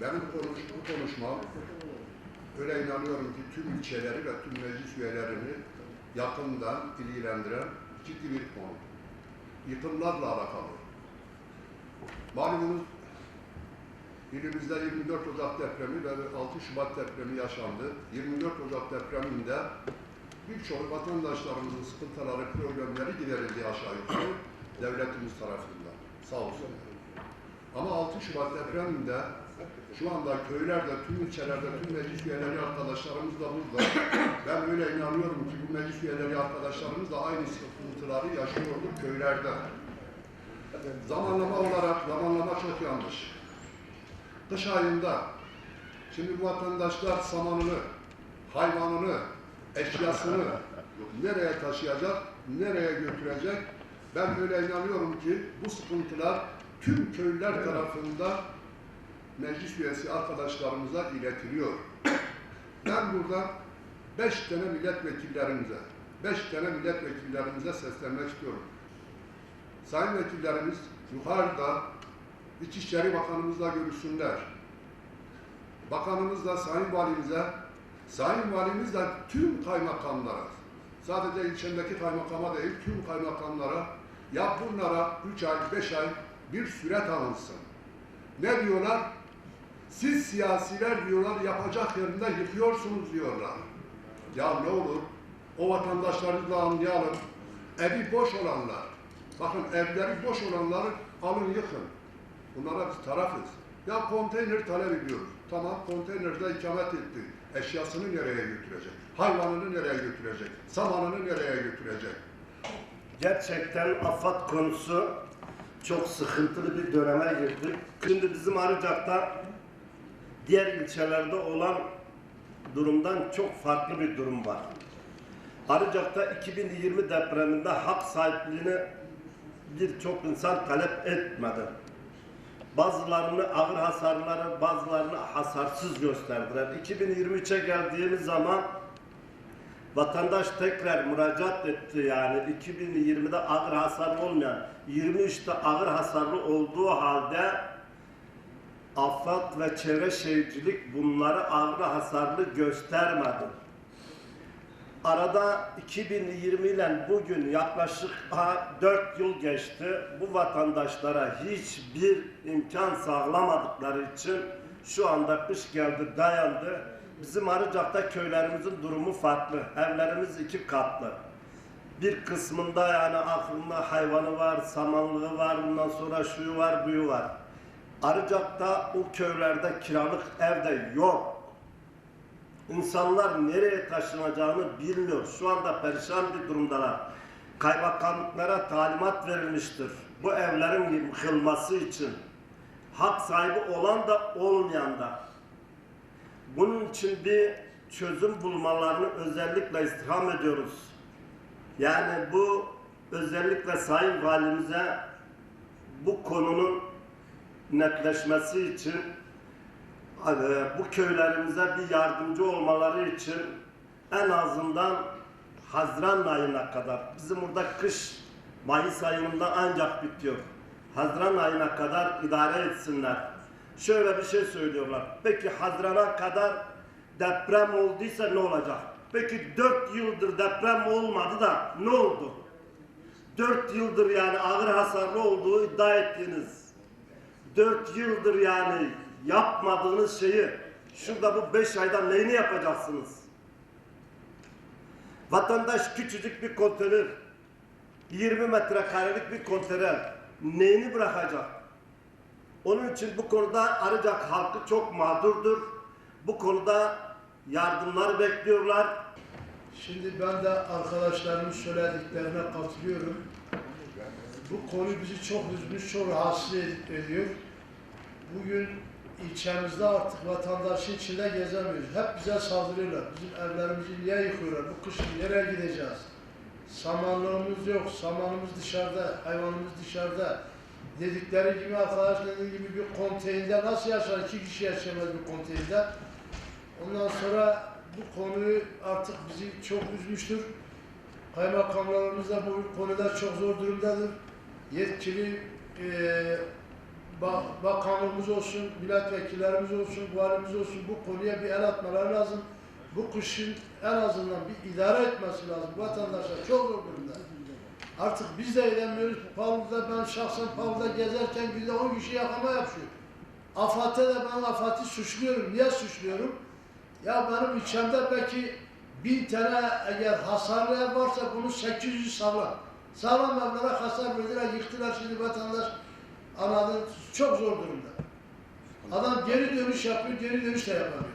Benim konuş, bu konuşmam öyle inanıyorum ki tüm ilçeleri ve tüm meclis üyelerini yakından ilgilendiren ciddi bir konu. Yıkımlarla alakalı. Malumunuz ilimizde 24 Ocak depremi ve 6 Şubat depremi yaşandı. 24 Ocak depreminde birçok vatandaşlarımızın sıkıntıları, problemleri giderildi aşağı yukarı devletimiz tarafından. Sağ olsun. Ama 6 Şubat depreminde şu anda köylerde, tüm ilçelerde, tüm meclis üyeleri arkadaşlarımız da burada. Ben öyle inanıyorum ki bu meclis üyeleri arkadaşlarımız da aynı sıkıntıları yaşıyordur köylerde. Zamanlama olarak, zamanlama çok yanlış. Kış ayında, şimdi bu vatandaşlar samanını, hayvanını, eşyasını nereye taşıyacak, nereye götürecek? Ben öyle inanıyorum ki bu sıkıntılar tüm köylüler tarafından meclis üyesi arkadaşlarımıza iletiliyor. Ben burada beş tane milletvekillerimize, beş tane milletvekillerimize seslenmek istiyorum. Sayın vekillerimiz yukarıda İçişleri Bakanımızla görüşsünler. Bakanımızla Sayın Valimize, Sayın Valimiz de tüm kaymakamlara, sadece ilçemdeki kaymakama değil, tüm kaymakamlara ya bunlara 3 ay, 5 ay bir süre tanınsın. Ne diyorlar? Siz siyasiler diyorlar yapacak yerinde yıkıyorsunuz diyorlar. Ya ne olur o vatandaşları da anlayalım. Evi boş olanlar, bakın evleri boş olanları alın yıkın. Bunlara biz tarafız. Ya konteyner talep ediyoruz. Tamam konteynerde ikamet etti. Eşyasını nereye götürecek? Hayvanını nereye götürecek? Samanını nereye götürecek? Gerçekten afat konusu çok sıkıntılı bir döneme girdik. Şimdi bizim Arıcak'ta diğer ilçelerde olan durumdan çok farklı bir durum var. Arıcak'ta 2020 depreminde hak sahipliğini birçok insan talep etmedi. Bazılarını ağır hasarları, bazılarını hasarsız gösterdiler. 2023'e geldiğimiz zaman Vatandaş tekrar müracaat etti yani 2020'de ağır hasar olmayan 23'te ağır hasarlı olduğu halde AFAD ve Çevre Şehircilik bunları ağır hasarlı göstermedi. Arada 2020 ile bugün yaklaşık 4 yıl geçti. Bu vatandaşlara hiçbir imkan sağlamadıkları için şu anda kış geldi dayandı. Bizim Arıcak'ta köylerimizin durumu farklı. Evlerimiz iki katlı. Bir kısmında yani aklında hayvanı var, samanlığı var, bundan sonra şuyu var, buyu var. Arıcak'ta o köylerde kiralık ev de yok. İnsanlar nereye taşınacağını bilmiyor. Şu anda perişan bir durumdalar. Kaymakamlıklara talimat verilmiştir. Bu evlerin yıkılması için. Hak sahibi olan da olmayan da. Bunun için bir çözüm bulmalarını özellikle istirham ediyoruz. Yani bu özellikle Sayın Valimize bu konunun netleşmesi için e, bu köylerimize bir yardımcı olmaları için en azından Haziran ayına kadar bizim burada kış Mayıs ayında ancak bitiyor. Haziran ayına kadar idare etsinler. Şöyle bir şey söylüyorlar. Peki Haziran'a kadar deprem olduysa ne olacak? Peki 4 yıldır deprem olmadı da ne oldu? 4 yıldır yani ağır hasarlı olduğu iddia ettiğiniz 4 yıldır yani yapmadığınız şeyi şurada bu 5 ayda neyini yapacaksınız? Vatandaş küçücük bir konteyner 20 metrekarelik bir konteyner neyini bırakacak? Onun için bu konuda Arıcak halkı çok mağdurdur. Bu konuda yardımlar bekliyorlar. Şimdi ben de arkadaşlarımın söylediklerine katılıyorum. Bu konu bizi çok üzmüş, çok rahatsız ed- ediyor. Bugün ilçemizde artık vatandaşın içinde gezemiyoruz. Hep bize saldırıyorlar. Bizim evlerimizi niye yıkıyorlar? Bu kışın nereye gideceğiz? Samanlığımız yok, samanımız dışarıda, hayvanımız dışarıda. Dedikleri gibi arkadaş gibi bir konteynerde nasıl yaşar? İki kişi yaşayamaz bir konteynerde. Ondan sonra bu konuyu artık bizi çok üzmüştür. Kaymakamlarımız da bu konuda çok zor durumdadır. Yetkili ba- bakanlığımız olsun, milletvekillerimiz olsun, valimiz olsun bu konuya bir el atmaları lazım. Bu kışın en azından bir idare etmesi lazım. Vatandaşlar çok zor durumda. Artık biz de edemiyoruz. Pavluk'ta ben şahsen Pavluk'ta gezerken günde 10 kişi yakama yapıyor. AFAD'e de ben AFAD'ı suçluyorum. Niye suçluyorum? Ya benim ilçemde belki bin tane eğer hasarlı ev varsa bunun 800 sağlam. Sağlam evlere hasar verdiler, yıktılar şimdi vatandaş anladın çok zor durumda. Adam geri dönüş yapıyor, geri dönüş de yapamıyor.